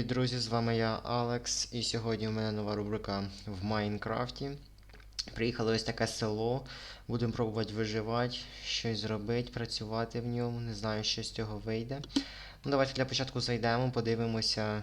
Привіт, друзі! З вами я, Алекс, і сьогодні у мене нова рубрика в Майнкрафті. Приїхали ось таке село. Будемо пробувати виживати, щось зробити, працювати в ньому. Не знаю, що з цього вийде. Ну, давайте для початку зайдемо, подивимося,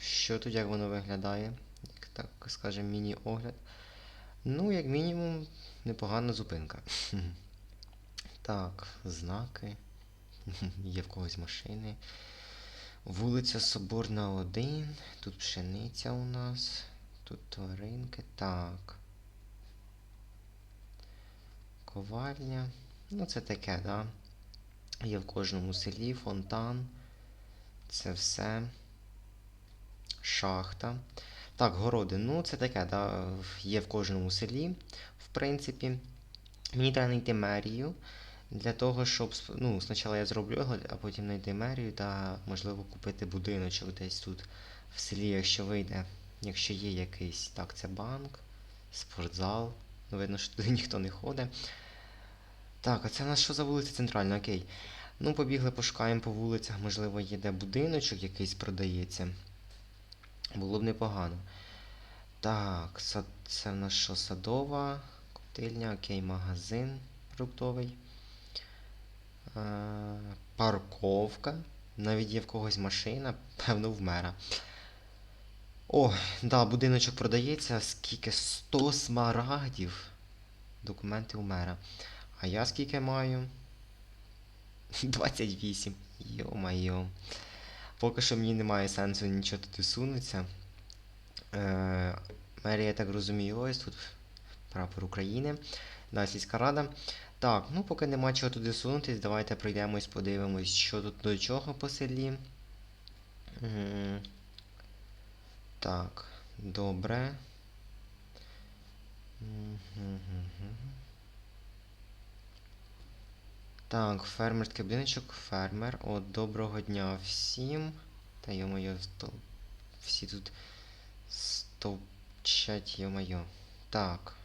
що тут, як воно виглядає. Як так скажемо, міні-огляд. Ну, як мінімум, непогана зупинка. Так, знаки. Є в когось машини. Вулиця Соборна 1. Тут пшениця у нас. Тут тваринки. Так. Ковальня. Ну, це таке, да? Є в кожному селі, фонтан. Це все. Шахта. Так, городи. Ну, це таке, да? Є в кожному селі, в принципі. Мені треба знайти мерію. Для того, щоб ну, спочатку я зроблю огляд, а потім знайти мерію та, можливо, купити будиночок десь тут в селі, якщо вийде. Якщо є якийсь. Так, це банк, спортзал. Ну, видно, що туди ніхто не ходить. Так, а це у нас що за вулиця центральна? Окей. Ну, побігли, пошукаємо по вулицях, можливо, є де будиночок якийсь продається. Було б непогано. Так, це в нас що, садова, коптильня, окей, магазин фруктовий. Е, парковка. Навіть є в когось машина, певно, в мера. О, да, будиночок продається. Скільки? 100 смарагдів. Документи у мера. А я скільки маю? 28. Йо-майо. Поки що мені немає сенсу нічого туди сунутися. Е, мерія, я так розумію, ось тут прапор України. Да, сільська рада. Так, ну поки нема чого туди сунутись, давайте пройдемось, подивимось, що тут до чого по селі. Так, добре. Так, фермерський будиночок, фермер. От, доброго дня всім. Та йо-моє, всі тут стовчать, йо-моє. Так,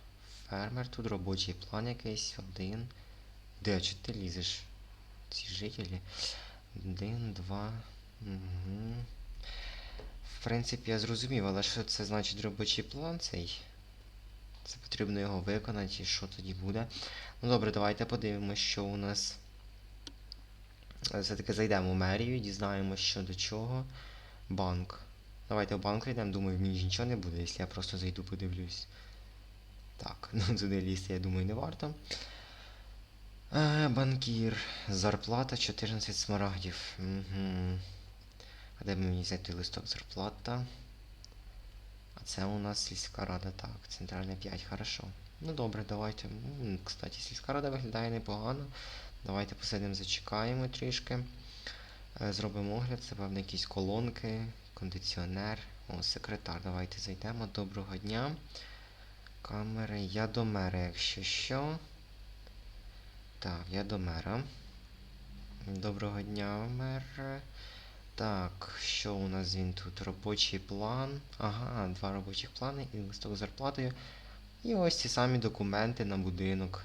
фермер, тут робочий план якийсь, один. Де, чи ти лізеш? Ці жителі. Один, два. Угу. В принципі, я зрозумів, але що це значить робочий план цей? Це потрібно його виконати, і що тоді буде. Ну добре, давайте подивимося, що у нас. Все-таки зайдемо в мерію, дізнаємося, що до чого. Банк. Давайте в банк йдемо, думаю, мені нічого не буде, якщо я просто зайду, подивлюсь. Так, ну туди лізти, я думаю, не варто. Е, банкір. Зарплата 14 смарагдів. Угу. А де б мені взяти листок зарплата? А це у нас сільська рада, так, центральна 5, хорошо. Ну добре, давайте. Кстати, сільська рада виглядає непогано. Давайте посидимо, зачекаємо трішки. Е, Зробимо огляд, це певно якісь колонки, кондиціонер. О, секретар. Давайте зайдемо. Доброго дня. Камери. Я до мера, якщо що. Так, я до мера. Доброго дня, мер. Так, що у нас він тут? Робочий план. Ага, два робочих плани і листок з зарплатою. І ось ці самі документи на будинок.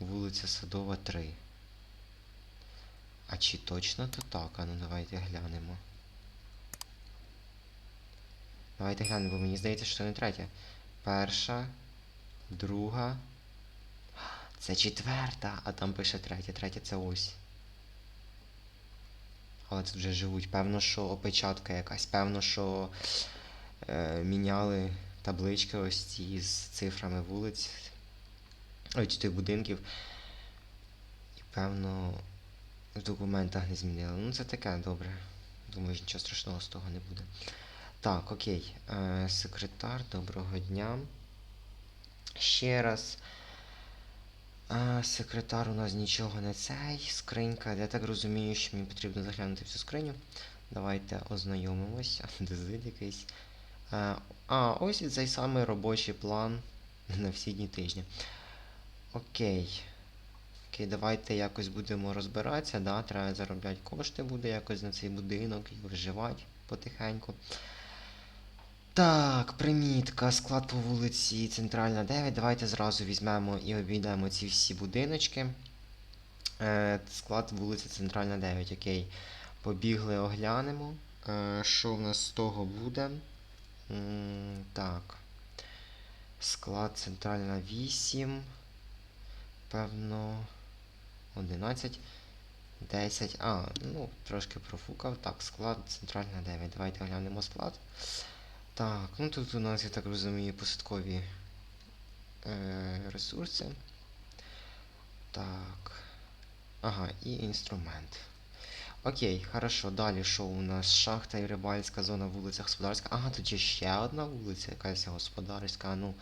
Вулиця Садова 3. А чи точно то так? А ну давайте глянемо. Давайте глянемо, бо мені здається, що не третя. Перша, друга. Це четверта, а там пише третя. Третя це ось. Але тут вже живуть. Певно, що опечатка якась. Певно, що е, міняли таблички ось ці з цифрами вулиць. Чи тих будинків. І певно в документах не змінили. Ну це таке, добре. Думаю, нічого страшного з того не буде. Так, окей. Е, секретар, доброго дня. Ще раз. А, секретар у нас нічого не цей. Скринька. Я так розумію, що мені потрібно заглянути в цю скриню. Давайте ознайомимося. Дезид якийсь. А, а, ось і цей самий робочий план на всі дні тижня. Окей. Окей, давайте якось будемо розбиратися. Да? Треба заробляти кошти буде якось на цей будинок і виживати потихеньку. Так, примітка, склад по вулиці Центральна 9. Давайте зразу візьмемо і обійдемо ці всі будиночки. Е, склад вулиці Центральна 9, окей. Побігли, оглянемо. Е, що в нас з того буде? М, так. Склад центральна 8. Певно. 11. 10. А, ну, трошки профукав. Так, склад центральна 9. Давайте глянемо склад. Так, ну тут у нас, я так розумію, посадкові е, ресурси. Так. Ага, і інструмент. Окей, хорошо. Далі що у нас? Шахта і рибальська зона, вулиця господарська. Ага, тут є ще одна вулиця, якась господарська. Ну.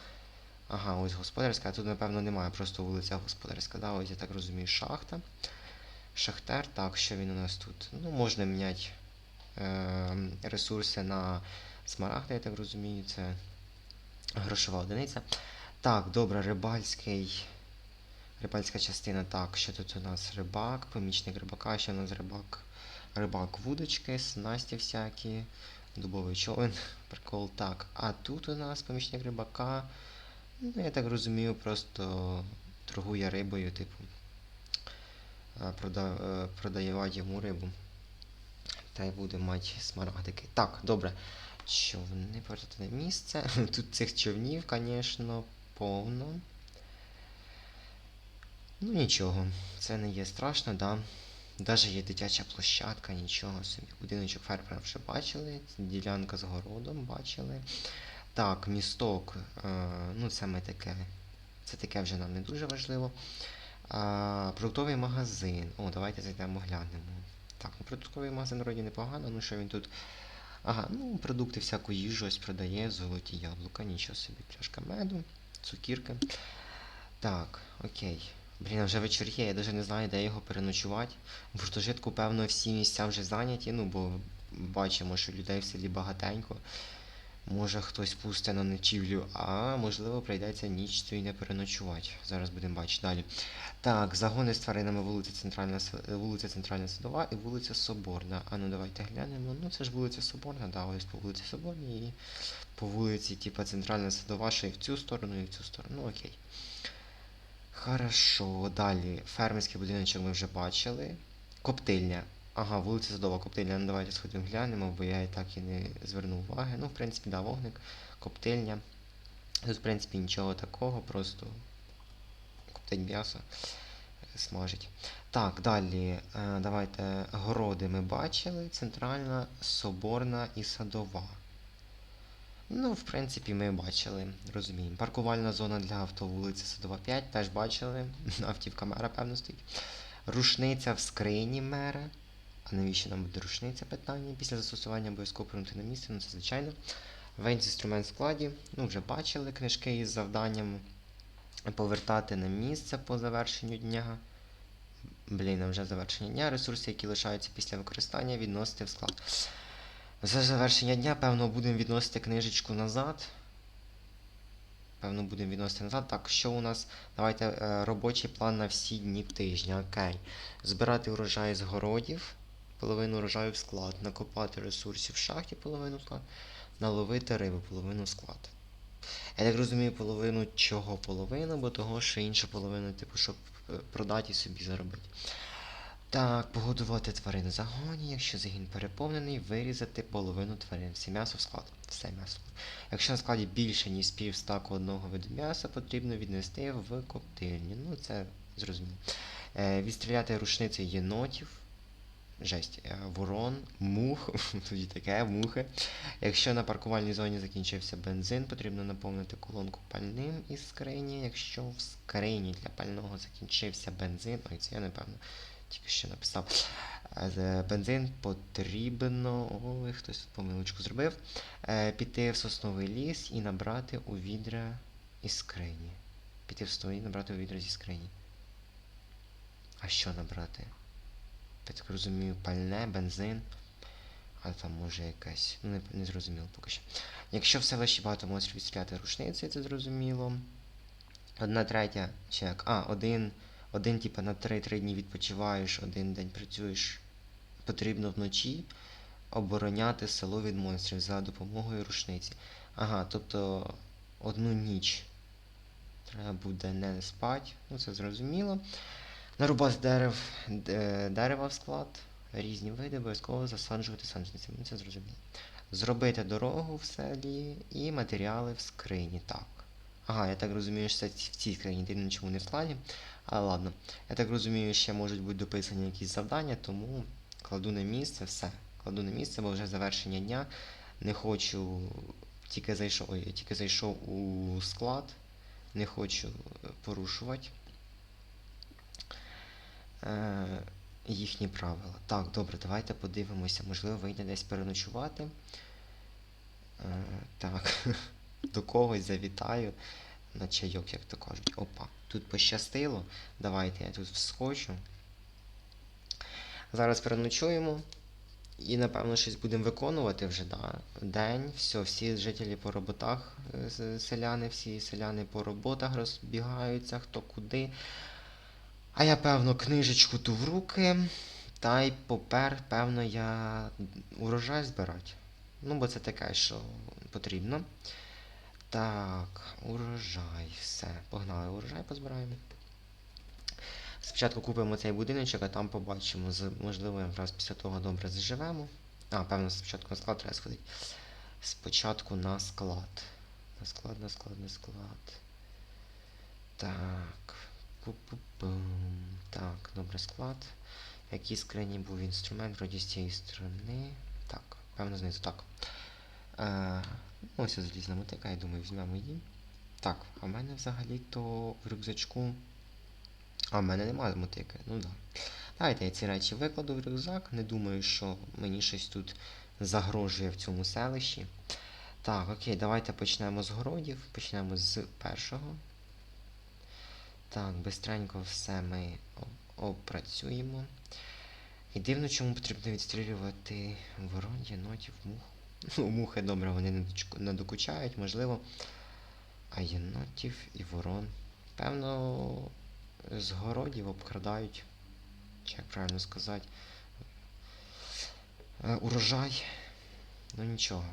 Ага, ось господарська, а тут, напевно, немає, просто вулиця господарська. Да? Ось я так розумію, шахта. Шахтер, так, що він у нас тут? Ну, можна міняти е, ресурси на смарагди, я так розумію, це грошова одиниця. Так, добре, рибальський. Рибальська частина. Так, що тут у нас рибак, помічник рибака, що у нас рибак. Рибак вудочки, снасті всякі, дубовий човен, прикол. Так, а тут у нас помічник рибака. Ну, я так розумію, просто торгує рибою, типу. е, е, продає йому рибу. Та й буде мати смарагдики. Так, добре. Човни на місце. Тут цих човнів, звісно, повно. Ну нічого, це не є страшно, да. Даже є дитяча площадка, нічого собі. Будиночок фермера вже бачили, ділянка з городом бачили. Так, місток, е, ну це ми таке. Це таке вже нам не дуже важливо. Продуктовий магазин. О, давайте зайдемо глянемо. Так, ну продуктовий магазин вроді непогано, ну що він тут. Ага, ну продукти всяку їжу ось продає, золоті яблука, нічого собі, пляшка меду, цукірки. Так, окей. Блін, вже вечір є, я навіть не знаю, де його переночувати. В гуртожитку, певно, всі місця вже зайняті, ну бо бачимо, що людей в селі багатенько. Може хтось пусте на ночівлю, а можливо прийдеться ніч цю і не переночувати. Зараз будемо бачити далі. Так, загони з тваринами вулиця Центральна, вулиця Центральна Садова і вулиця Соборна. А ну давайте глянемо. Ну це ж вулиця Соборна, да, ось по вулиці Соборній і по вулиці, типа Центральна Садова, ще і в цю сторону, і в цю сторону. Ну окей. Хорошо, далі. Фермерський будиночок ми вже бачили. Коптильня. Ага, вулиця Садова, коптильня. Ну давайте сходимо глянемо, бо я і так і не звернув уваги. Ну, в принципі, да, вогник, коптильня. Тут, в принципі, нічого такого, просто коптить м'ясо, смажить. Так, далі. е, Давайте городи ми бачили. Центральна, Соборна і Садова. Ну, в принципі, ми бачили, розуміємо. Паркувальна зона для авто, вулиця Садова 5, теж бачили. Автівка мера, певно, стоїть. Рушниця в скрині мера. Навіщо нам буде рушниця питання? Після застосування обов'язково повернути на місце, ну це звичайно. Весь інструмент в складі. Ну, вже бачили книжки із завданнями. Повертати на місце по завершенню дня. Блін, а вже завершення дня. Ресурси, які лишаються після використання, відносити в склад. За завершення дня, певно, будемо відносити книжечку назад. Певно, будемо відносити назад. Так, що у нас? Давайте е, робочий план на всі дні тижня. Окей. Збирати урожай з городів, половину урожаю в склад, накопати ресурсів в шахті, половину в склад, наловити рибу, половину в склад. Я так розумію, половину чого половину, бо того, що інша половина, типу, щоб е, продати і собі заробити. Так, погодувати тварин в загоні, якщо загін переповнений, вирізати половину тварин. Все м'ясо в склад. Все м'ясо. Якщо на складі більше, ніж пів стаку одного виду м'яса, потрібно віднести в коптильню. Ну, це зрозуміло. Е, відстріляти рушниці єнотів. Жесть, е, ворон, мух, тоді таке, мухи. Якщо на паркувальній зоні закінчився бензин, потрібно наповнити колонку пальним із скрині. Якщо в скрині для пального закінчився бензин, ой, це я напевно тільки що написав. Е, Бензин потрібно. Ой, хтось тут помилочку зробив. Е, Піти в сосновий ліс і набрати у відра із скрині. Піти в сосновий і набрати у відра зі скрині. А що набрати? Я так розумію, пальне, бензин. А там може якась. Ну, не, не зрозуміло поки що. Якщо в селищі багато монстрів відстріляти рушниці, це зрозуміло. Одна третя, чи як? А, один. Один, типа, на 3-3 дні відпочиваєш, один день працюєш. Потрібно вночі обороняти село від монстрів за допомогою рушниці. Ага, тобто одну ніч треба буде не спати, ну це зрозуміло. Нарубати дерев, дерева в склад, різні види обов'язково засаджувати саджанцями. Ну, це зрозуміло. Зробити дорогу в селі і матеріали в скрині. Так. Ага, я так розумію, що це в цій скрині, ти нічому не в складі. Але ладно. Я так розумію, ще можуть бути дописані якісь завдання, тому кладу на місце все. Кладу на місце, бо вже завершення дня. Не хочу. Тільки зайшов, ой, тільки зайшов у склад. Не хочу е, порушувати е, їхні правила. Так, добре, давайте подивимося. Можливо, вийде десь переночувати. Е, так, до когось завітаю на чайок, як то кажуть. Опа, тут пощастило. Давайте я тут вскочу. Зараз переночуємо. І, напевно, щось будемо виконувати вже, да. День, все, всі жителі по роботах, е, селяни, всі селяни по роботах розбігаються, хто куди. А я, певно, книжечку ту в руки, та й попер, певно, я урожай збирати. Ну, бо це таке, що потрібно. Так, урожай, все. Погнали, урожай позбираємо. Спочатку купимо цей будиночок, а там побачимо. Можливо, якраз після того добре заживемо. А, певно, спочатку на склад треба сходити. Спочатку на склад. На склад, на склад, на склад. Так. Так, добре, склад. В якій скрині був інструмент, вроді з цієї сторони. Так, певно знизу. Так. Е, ось ось залізна мотика, я думаю, візьмемо її. Так, а в мене взагалі-то в рюкзачку. А в мене немає мотики. Ну да. Давайте я ці речі викладу в рюкзак. Не думаю, що мені щось тут загрожує в цьому селищі. Так, окей, давайте почнемо з городів. Почнемо з першого. Так, бистренько все ми опрацюємо. І дивно, чому потрібно відстрілювати ворон, єнотів, мух. Ну, мухи добре, вони не докучають, можливо. А єнотів і ворон. Певно, з городів обкрадають. Чи як правильно сказати? Е, урожай. Ну нічого.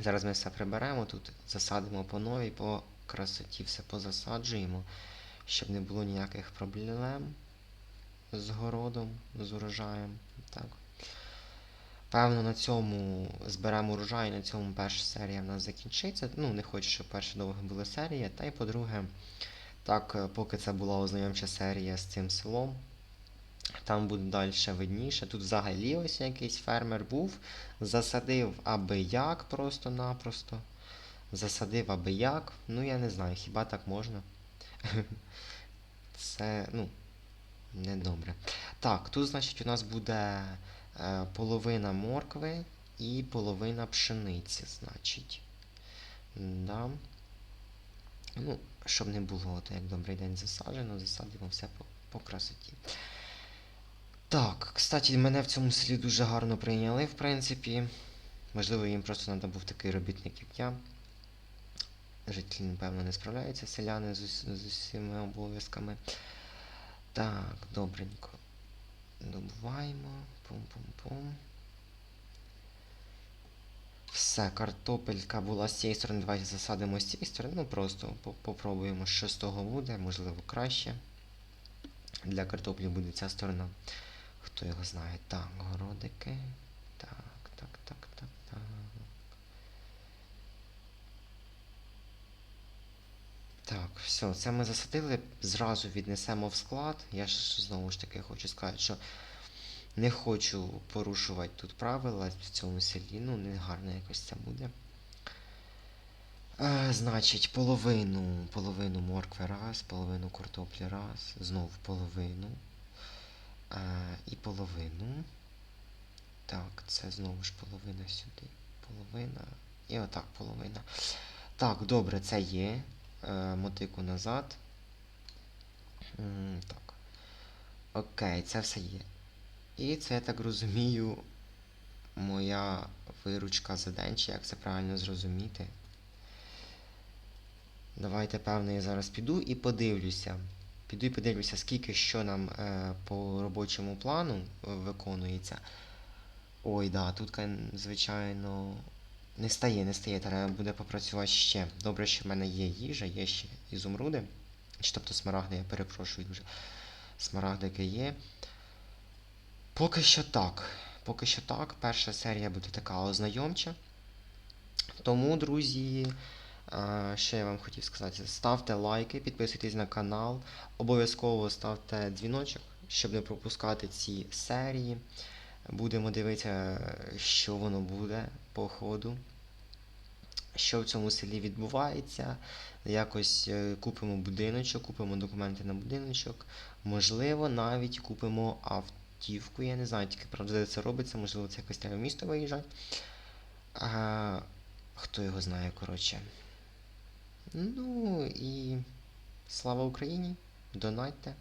Зараз ми все приберемо тут, засадимо по новій, по красоті все позасаджуємо, щоб не було ніяких проблем з городом, з урожаєм. Так. Певно, на цьому зберемо урожай, на цьому перша серія в нас закінчиться. Ну, не хочу, щоб перша довга була серія. Та й по-друге, так, поки це була ознайомча серія з цим селом, там буде далі видніше. Тут взагалі ось якийсь фермер був, засадив аби як просто-напросто. Засадив аби як. Ну, я не знаю, хіба так можна? Це, ну, недобре. Так, тут, значить, у нас буде е, половина моркви і половина пшениці, значить. Да. Ну, щоб не було, то як добрий день засаджено, засадимо все по, по красоті. Так, кстати, мене в цьому селі дуже гарно прийняли, в принципі. Можливо, їм просто треба був такий робітник, як я. Жителі, напевно, не справляються селяни з, ус- з усіма обов'язками. Так, добренько. Добуваємо. Пум-пум-пум. Все, картопелька була з цієї сторони. Давайте засадимо з цієї сторони. Ну просто по- попробуємо, що з того буде, можливо, краще. Для картоплі буде ця сторона. Хто його знає? Так, городики. Так, так, так, так, так. Так, все, це ми засадили, зразу віднесемо в склад. Я ж знову ж таки хочу сказати, що не хочу порушувати тут правила в цьому селі. Ну, не гарно якось це буде. Е, значить, половину, половину моркви раз, половину картоплі раз, знову половину. Е, і половину. Так, це знову ж половина сюди. Половина. І отак половина. Так, добре, це є. Е, мотику назад. Так. Окей, це все є. І це, я так розумію, моя виручка за день, чи як це правильно зрозуміти. Давайте, певно, я зараз піду і подивлюся. Піду і подивлюся, скільки що нам е, по робочому плану е, виконується. Ой, да, тут, звичайно, не стає, не стає. Треба буде попрацювати ще. Добре, що в мене є їжа, є ще ізумруди. Чи тобто смарагди, я перепрошую дуже. Смарагдики є. Поки що так. Поки що так. Перша серія буде така ознайомча. Тому, друзі, е, що я вам хотів сказати, ставте лайки, підписуйтесь на канал, обов'язково ставте дзвіночок, щоб не пропускати ці серії. Будемо дивитися, що воно буде по ходу, що в цьому селі відбувається. Якось е, купимо будиночок, купимо документи на будиночок. Можливо, навіть купимо автівку. Я не знаю, тільки правда, де це робиться, можливо, це якось треба в місто виїжджати. А, хто його знає, коротше. Ну і слава Україні! Донатьте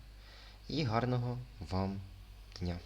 і гарного вам дня!